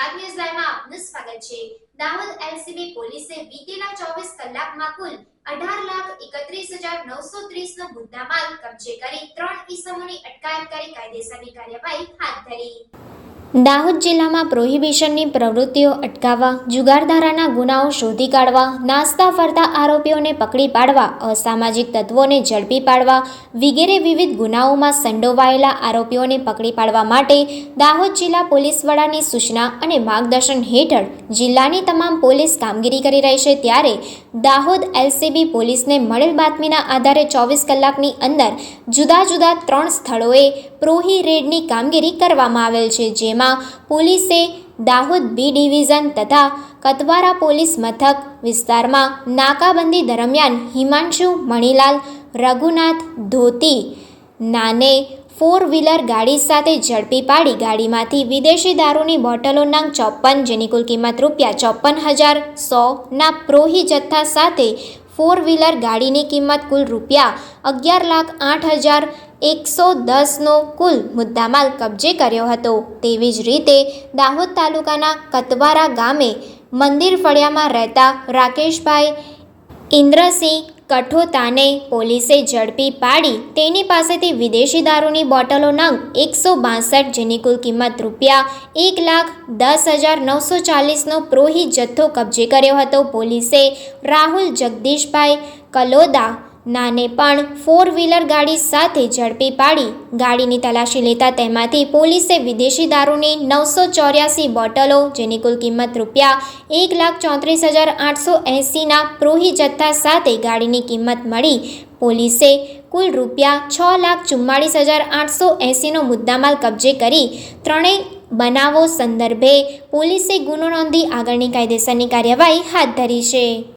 સ્વાગત છે. દાહોદ એલસીબી પોલીસે વીતેલા 24 કલાકમાં કુલ 18 લાખ 31930 નો મુદ્દામાલ કબજે કરી ત્રણ ઈસમોની અટકાયત કરી કાયદેસરની કાર્યવાહી હાથ ધરી. દાહોદ જિલ્લામાં પ્રોહિબિશનની પ્રવૃત્તિઓ અટકાવવા, જુગારધારાના ગુનાઓ શોધી કાઢવા, નાસ્તા ફરતા આરોપીઓને પકડી પાડવા, અસામાજિક તત્વોને ઝડપી પાડવા, વગેરે વિવિધ ગુનાઓમાં સંડોવાયેલા આરોપીઓને પકડી પાડવા માટે દાહોદ જિલ્લા પોલીસ વડાની સૂચના અને માર્ગદર્શન હેઠળ જિલ્લાની તમામ પોલીસ કામગીરી કરી રહી છે. ત્યારે દાહોદ એલસીબી પોલીસને મળેલ બાતમીના આધારે ચોવીસ કલાકની અંદર જુદા જુદા ત્રણ સ્થળોએ પ્રોહી રેડની કામગીરી કરવામાં આવેલ છે, જેમાં પોલીસે દાહોદ બી ડિવિઝન તથા કતવારા પોલીસ મથક વિસ્તારમાં નાકાબંધી દરમિયાન હિમાંશુ મણિલાલ, રઘુનાથ ધોતી નાને ફોર વ્હીલર ગાડી સાથે ઝડપી પાડી ગાડીમાંથી વિદેશી દારૂની બોટલો નંગ ચોપન જેની કુલ કિંમત રૂપિયા ચોપન હજાર સોના પ્રોહી જથ્થા સાથે ફોર વ્હીલર ગાડીની કિંમત કુલ રૂપિયા અગિયાર લાખ આઠ હજાર એકસો દસનો કુલ મુદ્દામાલ કબજે કર્યો હતો. તેવી જ રીતે દાહોદ તાલુકાના કતવારા ગામે મંદિર ફળિયામાં રહેતા રાકેશભાઈ ઇન્દ્રસિંહ કઠોતાને પોલીસે ઝડપી પાડી તેની પાસેથી વિદેશી દારૂની બોટલો નંગ એકસો બાસઠ જેની કુલ કિંમત રૂપિયા એક લાખ દસ હજાર નવસો ચાલીસનો પ્રોહી જથ્થો કબજે કર્યો હતો. પોલીસે રાહુલ જગદીશભાઈ કલોદા નાને પણ ફોર વ્હીલર ગાડી સાથે ઝડપી પાડી. ગાડીની તલાશી લેતા તેમાંથી પોલીસે વિદેશી દારૂની નવસો ચોર્યાસી બોટલો, જેની કુલ કિંમત રૂપિયા એક લાખ ચોત્રીસ હજાર આઠસો એંસીના પ્રોહી જથ્થા સાથે ગાડીની કિંમત મળી. પોલીસે કુલ રૂપિયા છ લાખ ચુમ્માળીસ હજાર આઠસો એંસીનો મુદ્દામાલ કબજે કરી ત્રણેય બનાવો સંદર્ભે પોલીસે ગુનો નોંધી આગળની કાયદેસરની કાર્યવાહી હાથ ધરી છે.